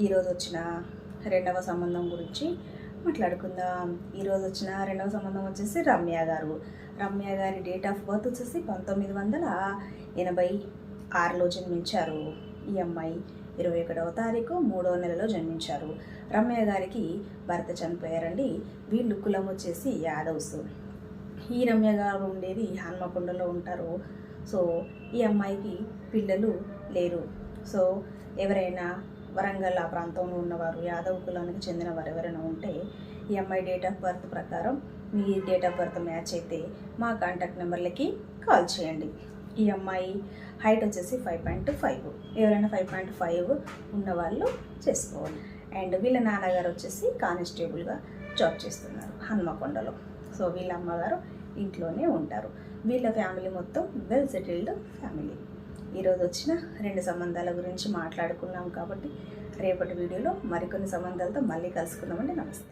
ఈరోజు వచ్చిన రెండవ సంబంధం గురించి మాట్లాడుకుందాం. ఈరోజు వచ్చిన రెండవ సంబంధం వచ్చేసి రమ్య గారు. రమ్య గారి డేట్ ఆఫ్ బర్త్ వచ్చేసి పంతొమ్మిది వందల ఎనభై ఆరులో జన్మించారు. ఈ అమ్మాయి ఇరవై ఒకటవ తారీఖు మూడవ నెలలో జన్మించారు. రమ్య గారికి భర్త చనిపోయారండి. వీళ్ళు కులం వచ్చేసి యాదవ్స్. ఈ రమ్య గారు ఉండేది హన్మకొండలో ఉంటారు. సో ఈ అమ్మాయికి పిల్లలు లేరు. సో ఎవరైనా వరంగల్ ఆ ప్రాంతంలో ఉన్నవారు యాదవ్ కులానికి చెందిన వారు ఎవరైనా ఉంటే ఈ అమ్మాయి డేట్ ఆఫ్ బర్త్ ప్రకారం మీ డేట్ ఆఫ్ బర్త్ మ్యాచ్ అయితే మా కాంటాక్ట్ నెంబర్లకి కాల్ చేయండి. ఈ అమ్మాయి హైట్ వచ్చేసి ఫైవ్ పాయింట్ ఫైవ్ ఎవరైనా ఫైవ్ పాయింట్ ఫైవ్ ఉన్నవాళ్ళు చేసుకోవాలి అండ్ వీళ్ళ నాన్నగారు వచ్చేసి కానిస్టేబుల్గా జాబ్ చేస్తున్నారు హన్మకొండలో. సో వీళ్ళ అమ్మగారు ఇంట్లోనే ఉంటారు. వీళ్ళ ఫ్యామిలీ మొత్తం వెల్ సెటిల్డ్ ఫ్యామిలీ ఈరోజు వచ్చిన రెండు సంబంధాల గురించి మాట్లాడుకున్నాం కాబట్టి రేపటి వీడియోలో మరికొన్ని సంబంధాలతో మళ్ళీ కలుసుకుందామండి. నమస్తే.